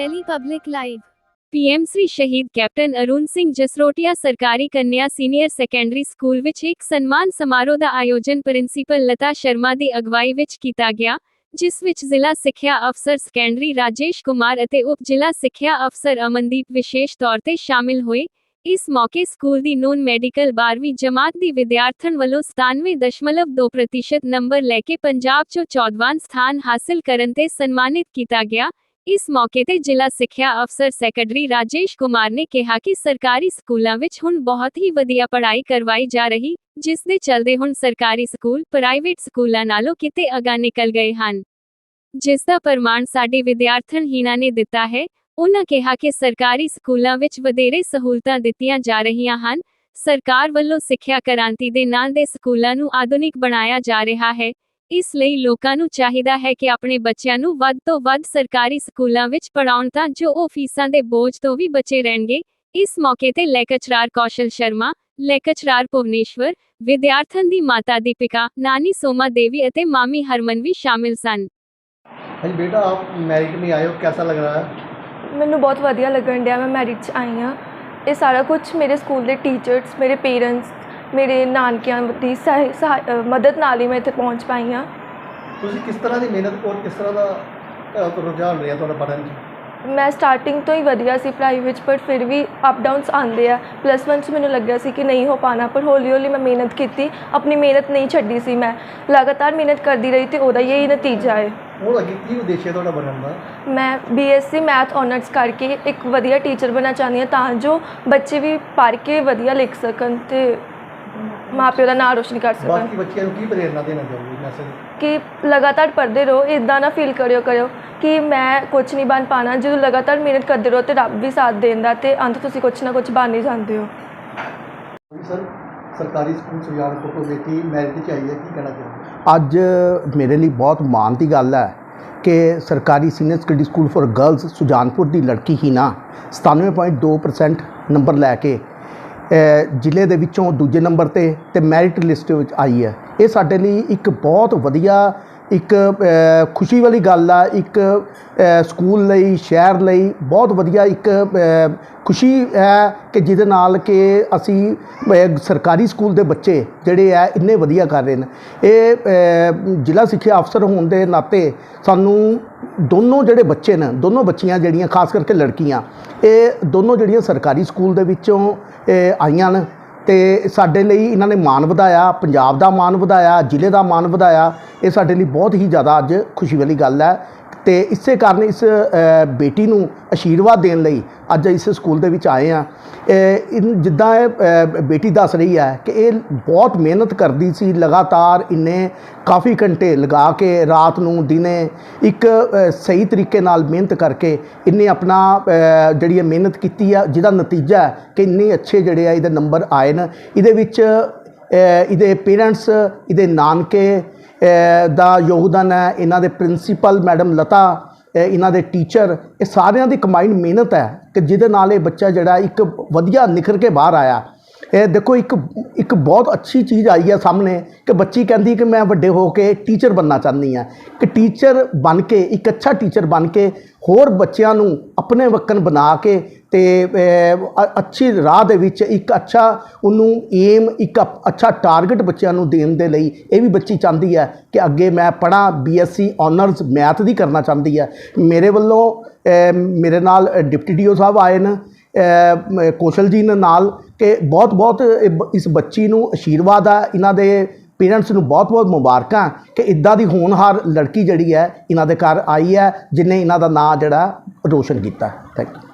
Delhi Public Live. PM Shri ਸ਼ਹੀਦ captain Arun Singh Jasrotia ਸਰਕਾਰੀ ਕੰਨਿਆ senior secondary school ਵਿੱਚ ਇੱਕ ਸਨਮਾਨ ਸਮਾਰੋਹ ਦਾ ਆਯੋਜਨ ਪ੍ਰਿੰਸੀਪਲ ਲਤਾ ਸ਼ਰਮਾ ਦੀ ਅਗਵਾਈ ਵਿੱਚ ਕੀਤਾ ਗਿਆ, ਜਿਸ ਵਿੱਚ ਜ਼ਿਲ੍ਹਾ ਸਿੱਖਿਆ ਅਫਸਰ ਸੈਕੰਡਰੀ ਰਾਜੇਸ਼ ਕੁਮਾਰ ਅਤੇ ਉਪ ਜ਼ਿਲ੍ਹਾ ਸਿੱਖਿਆ ਅਫਸਰ ਅਮਨਦੀਪ ਵਿਸ਼ੇਸ਼ ਤੌਰ ਤੇ ਸ਼ਾਮਿਲ ਹੋਏ ਇਸ ਮੌਕੇ ਸਕੂਲ ਦੀ ਨੋਨ ਮੈਡੀਕਲ 12ਵੀਂ ਜਮਾਤ ਦੀ ਵਿਦਿਆਰਥਣ ਵੱਲੋਂ 97.2% ਨੰਬਰ ਲੈ ਕੇ ਪੰਜਾਬ 'ਚੋਂ 14ਵਾਂ ਸਥਾਨ ਹਾਸਲ ਕਰਨ ਤੇ ਸਨਮਾਨਿਤ ਕੀਤਾ ਗਿਆ ਇਸ ਮੌਕੇ ਤੇ ਜ਼ਿਲ੍ਹਾ ਸਿੱਖਿਆ ਅਫਸਰ ਸੈਕਟਰੀ ਰਾਜੇਸ਼ ਕੁਮਾਰ ਨੇ ਕਿਹਾ ਕਿ ਸਰਕਾਰੀ ਸਕੂਲਾਂ ਵਿੱਚ ਹੁਣ ਬਹੁਤ ਹੀ ਵਧੀਆ ਪੜ੍ਹਾਈ ਕਰਵਾਈ ਜਾ ਰਹੀ, ਜਿਸ ਦੇ ਚਲਦੇ ਹੁਣ ਸਰਕਾਰੀ ਸਕੂਲ, ਪ੍ਰਾਈਵੇਟ ਸਕੂਲਾਂ ਨਾਲੋਂ ਕਿਤੇ ਅਗਾ ਨਿਕਲ ਗਏ ਹਨ। ਜਿਸ ਦਾ ਪ੍ਰਮਾਣ ਸਾਡੇ ਵਿਦਿਆਰਥਣ ਹੀਨਾ ਨੇ ਦਿੱਤਾ ਹੈ, ਉਹਨਾਂ ਕਿਹਾ ਕਿ ਸਰਕਾਰੀ ਸਕੂਲਾਂ ਵਿੱਚ ਵਧੇਰੇ ਸਹੂਲਤਾਂ ਦਿੱਤੀਆਂ ਜਾ ਰਹੀਆਂ ਹਨ, ਸਰਕਾਰ ਵੱਲੋਂ ਸਿੱਖਿਆ ਕ੍ਰਾਂਤੀ ਦੇ ਨਾਂ ਦੇ ਸਕੂਲਾਂ ਨੂੰ ਆਧੁਨਿਕ ਬਣਾਇਆ ਜਾ ਰਿਹਾ ਹੈ ਇਸ ਲਈ ਲੋਕਾਂ ਨੂੰ ਚਾਹੀਦਾ ਹੈ ਕਿ ਆਪਣੇ ਬੱਚਿਆਂ ਨੂੰ ਵੱਧ ਤੋਂ ਵੱਧ ਸਰਕਾਰੀ ਸਕੂਲਾਂ ਵਿੱਚ ਪੜਾਉਣ ਤਾਂ ਜੋ ਉਹ ਫੀਸਾਂ ਦੇ ਬੋਝ ਤੋਂ ਵੀ ਬਚੇ ਰਹਿਣਗੇ। ਇਸ ਮੌਕੇ ਤੇ ਲੈਕਚਰਾਰ ਕੌਸ਼ਲ ਸ਼ਰਮਾ ਲੈਕਚਰਾਰ ਭੁਵਨੇਸ਼ਵਰ ਵਿਦਿਆਰਥਣ ਦੀ ਮਾਤਾ ਦੀਪਿਕਾ ਨਾਨੀ ਸੋਮਾ ਦੇਵੀ ਅਤੇ ਮਾਮੀ ਹਰਮਨ ਵੀ ਸ਼ਾਮਿਲ ਸਨ। ਹਾਂਜੀ ਬੇਟਾ ਆਪ ਮੈਰਿਟ ਮੇ ਆਏ ਕਿਹਦਾ ਲੱਗ ਰਿਹਾ? ਹੈ ਮੈਨੂੰ ਬਹੁਤ ਵਧੀਆ ਲੱਗਣ ਡਿਆ ਮੈਂ ਮੈਰਿਟ 'ਚ ਆਈ ਹਾਂ। ਇਹ ਸਾਰਾ ਕੁਝ ਮੇਰੇ ਸਕੂਲ ਦੇ ਟੀਚਰਸ ਮੇਰੇ ਪੇਰੈਂਟਸ ਮੇਰੇ ਨਾਨਕਿਆਂ ਦੀ ਸਹਾਇ- ਸਹਾਇ- ਅ, ਮਦਦ ਨਾਲ ਹੀ ਮੈਂ ਇੱਥੇ ਪਹੁੰਚ ਪਾਈ ਹਾਂ। ਤੁਸੀਂ ਕਿਸ ਤਰ੍ਹਾਂ ਦੀ ਮਿਹਨਤ ਔਰ ਕਿਸ ਤਰ੍ਹਾਂ ਦਾ ਅ, ਰੁਝਾਨ ਰਿਹਾ ਤੁਹਾਡਾ ਪੜ੍ਹਨ 'ਚ? ਮੈਂ ਸਟਾਰਟਿੰਗ ਤੋਂ ਹੀ ਵਧੀਆ ਸੀ ਪੜ੍ਹਾਈ ਵਿੱਚ ਪਰ ਫਿਰ ਵੀ ਅਪ ਡਾਊਨਸ ਆਉਂਦੇ ਆ। ਪਲੱਸ 1 'ਚ ਮੈਨੂੰ ਲੱਗਿਆ ਸੀ ਕਿ ਨਹੀਂ ਹੋ ਪਾਣਾ ਪਰ ਹੌਲੀ ਹੌਲੀ ਮੈਂ ਮਿਹਨਤ ਕੀਤੀ। ਆਪਣੀ ਮਿਹਨਤ ਨਹੀਂ ਛੱਡੀ ਸੀ ਮੈਂ। ਲਗਾਤਾਰ ਮਿਹਨਤ ਕਰਦੀ ਰਹੀ ਤੇ ਉਹਦਾ ਹੀ ਨਤੀਜਾ ਹੈ। ਹੁਣ ਅੱਗੇ ਕੀ ਉਦੇਸ਼ ਹੈ ਤੁਹਾਡਾ ਬਣਨ ਦਾ? ਮੈਂ ਬੀਐਸਸੀ ਮੈਥ ਆਨਰਸ ਕਰਕੇ ਇੱਕ ਵਧੀਆ ਟੀਚਰ ਬਣਨਾ ਚਾਹੁੰਦੀ ਹਾਂ ਤਾਂ ਜੋ ਬੱਚੇ ਵੀ ਪੜ੍ਹ ਕੇ ਵਧੀਆ ਲਿਖ ਸਕਣ ਤੇ ਮਾਪਿਓ ਦਾ ਨਾਂ ਰੋਸ਼ਨ ਕਰ ਸਕਣ। ਬਾਕੀ ਬੱਚਿਆਂ ਨੂੰ ਕੀ ਪ੍ਰੇਰਨਾ ਦੇਣਾ ਚਾਹੋਗੇ ਮੈਸੇਜ ਕਿ ਲਗਾਤਾਰ ਪੜ੍ਹਦੇ ਰਹੋ ਇਦਾਂ ਨਾ ਫੀਲ ਕਰਿਓ ਕਰਿਓ ਕਿ ਮੈਂ ਕੁਝ ਨਹੀਂ ਬਣ ਪਾਣਾ। ਜਦੋਂ ਲਗਾਤਾਰ ਮਿਹਨਤ ਕਰਦੇ ਰਹੋ ਤੇ ਰੱਬ ਵੀ ਸਾਥ ਦੇਂਦਾ ਤੇ ਅੰਤ ਤੁਸੀਂ ਕੁਝ ਨਾ ਕੁਝ ਬਣ ਹੀ ਜਾਂਦੇ ਹੋ। ਸਰ ਸਰਕਾਰੀ ਸਕੂਲ ਸੁਜਾਨਪੁਰ ਤੋਂ ਬੇਟੀ ਮੈਰਿਟ 'ਚ ਆਈ ਹੈ ਕੀ ਕਹਿਣਾ ਚਾਹੋਗੇ? ਅੱਜ ਮੇਰੇ ਲਈ ਬਹੁਤ ਮਾਣ ਦੀ ਗੱਲ ਹੈ ਕਿ ਸਰਕਾਰੀ senior secondary school for girls Sujanpur ਦੀ ਲੜਕੀ ਹੀ ਨਾ 97.2% ਨੰਬਰ ਲੈ ਕੇ ਜ਼ਿਲ੍ਹੇ ਦੇ ਵਿੱਚੋਂ ਦੂਜੇ ਨੰਬਰ ਤੇ ਤੇ ਮੈਰਿਟ ਲਿਸਟ ਵਿੱਚ ਆਈ ਹੈ। ਇਹ ਸਾਡੇ ਲਈ ਇੱਕ ਬਹੁਤ ਵਧੀਆ ਇੱਕ ਖੁਸ਼ੀ ਵਾਲੀ ਗੱਲ ਆ, ਇੱਕ ਸਕੂਲ ਲਈ, ਸ਼ਹਿਰ ਲਈ ਬਹੁਤ ਵਧੀਆ ਇੱਕ ਖੁਸ਼ੀ ਹੈ ਕਿ ਜਿਹਦੇ ਨਾਲ ਕਿ ਅਸੀਂ ਸਰਕਾਰੀ ਸਕੂਲ ਦੇ ਬੱਚੇ ਜਿਹੜੇ ਆ ਇੰਨੇ ਵਧੀਆ ਕਰ ਰਹੇ ਨੇ। ਇਹ ਜ਼ਿਲ੍ਹਾ ਸਿੱਖਿਆ ਅਫਸਰ ਹੋਣ ਦੇ ਨਾਤੇ ਸਾਨੂੰ ਦੋਨੋਂ ਜਿਹੜੇ ਬੱਚੇ ਨੇ, ਦੋਨੋਂ ਬੱਚੀਆਂ ਜਿਹੜੀਆਂ, ਖਾਸ ਕਰਕੇ ਲੜਕੀਆਂ, ਇਹ ਦੋਨੋਂ ਜਿਹੜੀਆਂ ਸਰਕਾਰੀ ਸਕੂਲ ਦੇ ਵਿੱਚੋਂ ਆਈਆਂ ਨੇ ਤੇ ਸਾਡੇ ਲਈ ਇਹਨਾਂ ਨੇ ਮਾਣ ਵਧਾਇਆ, ਪੰਜਾਬ ਦਾ ਮਾਣ ਵਧਾਇਆ, ਜ਼ਿਲ੍ਹੇ ਦਾ ਮਾਣ ਵਧਾਇਆ, ਇਹ ਸਾਡੇ ਲਈ ਬਹੁਤ ਹੀ ਜ਼ਿਆਦਾ ਅੱਜ ਖੁਸ਼ੀ ਵਾਲੀ ਗੱਲ ਹੈ। ਤੇ ਇਸੇ ਕਾਰਨ ਇਸ ਬੇਟੀ ਨੂੰ ਆਸ਼ੀਰਵਾਦ ਦੇਣ ਲਈ ਅੱਜ ਇਸ ਸਕੂਲ ਦੇ ਵਿੱਚ ਆਏ ਆ ਜਿੱਦਾਂ ਇਹ ਬੇਟੀ ਦੱਸ ਰਹੀ ਹੈ ਕਿ ਇਹ ਬਹੁਤ ਮਿਹਨਤ ਕਰਦੀ ਸੀ, ਲਗਾਤਾਰ ਇੰਨੇ ਕਾਫੀ ਘੰਟੇ ਲਗਾ ਕੇ ਰਾਤ ਨੂੰ, ਦਿਨੇ ਇੱਕ ਸਹੀ ਤਰੀਕੇ ਨਾਲ ਮਿਹਨਤ ਕਰਕੇ ਇਹਨੇ ਆਪਣਾ ਜਿਹੜੀ ਇਹ ਮਿਹਨਤ ਕੀਤੀ ਆ, ਜਿਹਦਾ ਨਤੀਜਾ ਹੈ ਕਿ ਇੰਨੇ ਅੱਛੇ ਜਿਹੜੇ ਆ, ਇਹਦੇ ਨੰਬਰ ਆਏ ਨੇ। ਇਹਦੇ ਵਿੱਚ ਇਹਦੇ ਪੇਰੈਂਟਸ ਇਹਦੇ ਨਾਨਕੇ ਦਾ ਯੋਗਦਾਨ ਹੈ, ਇਹਨਾਂ ਦੇ ਪ੍ਰਿੰਸੀਪਲ ਮੈਡਮ ਲਤਾ ਇਹਨਾਂ ਦੇ ਟੀਚਰ ਇਹ ਸਾਰਿਆਂ ਦੀ ਕੰਬਾਈਨਡ ਮਿਹਨਤ ਹੈ ਕਿ ਜਿਹਦੇ ਨਾਲ ਇਹ ਬੱਚਾ ਜਿਹੜਾ ਇੱਕ ਵਧੀਆ ਨਿਖਰ ਕੇ ਬਾਹਰ ਆਇਆ। ਇਹ ਦੇਖੋ ਇੱਕ ਇੱਕ ਬਹੁਤ ਅੱਛੀ ਚੀਜ਼ ਆਈ ਹੈ ਸਾਹਮਣੇ ਕਿ ਬੱਚੀ ਕਹਿੰਦੀ ਕਿ ਮੈਂ ਵੱਡੇ ਹੋ ਕੇ ਟੀਚਰ ਬਣਨਾ ਚਾਹੁੰਦੀ ਹਾਂ। ਕਿ ਟੀਚਰ ਬਣ ਕੇ, ਇੱਕ ਅੱਛਾ ਟੀਚਰ ਬਣ ਕੇ ਹੋਰ ਬੱਚਿਆਂ ਨੂੰ ਆਪਣੇ ਵਕਨ ਬਣਾ ਕੇ ਤੇ ਅੱਛੀ ਰਾਹ ਦੇ ਵਿੱਚ ਇੱਕ ਅੱਛਾ ਉਹਨੂੰ ਏਮ ਇੱਕ ਅਪ- ਅੱਛਾ ਟਾਰਗੇਟ ਬੱਚਿਆਂ ਨੂੰ ਦੇਣ ਦੇ ਲਈ ਇਹ ਵੀ ਬੱਚੀ ਚਾਹੁੰਦੀ ਹੈ ਕਿ ਅੱਗੇ ਮੈਂ ਪੜ੍ਹਾਂ ਬੀਐਸਸੀ ਆਨਰਸ ਮੈਥ ਦੀ ਕਰਨਾ ਚਾਹੁੰਦੀ ਹੈ। ਮੇਰੇ ਵੱਲੋਂ ਮੇਰੇ ਨਾਲ ਡਿਪਟੀ ਡੀਓ ਸਾਹਿਬ ਆਏ ਨੇ ਅ, ਕੌਸ਼ਲ ਜੀ ਨੇ ਨਾਲ ਕਿ ਬਹੁਤ ਬਹੁਤ ਇਸ ਬੱਚੀ ਨੂੰ ਆਸ਼ੀਰਵਾਦ ਆ ਇਹਨਾਂ ਦੇ ਪੇਰੈਂਟਸ ਨੂੰ ਬਹੁਤ ਬਹੁਤ ਮੁਬਾਰਕਾਂ ਕਿ ਇਦਾਂ ਦੀ ਹੋਣਹਾਰ ਲੜਕੀ ਜਿਹੜੀ ਹੈ ਇਹਨਾਂ ਦੇ ਘਰ ਆਈ ਹੈ ਜਿਨੇ ਇਹਨਾਂ ਦਾ ਨਾਂ ਜਿਹੜਾ ਰੋਸ਼ਨ ਕੀਤਾ। Thank you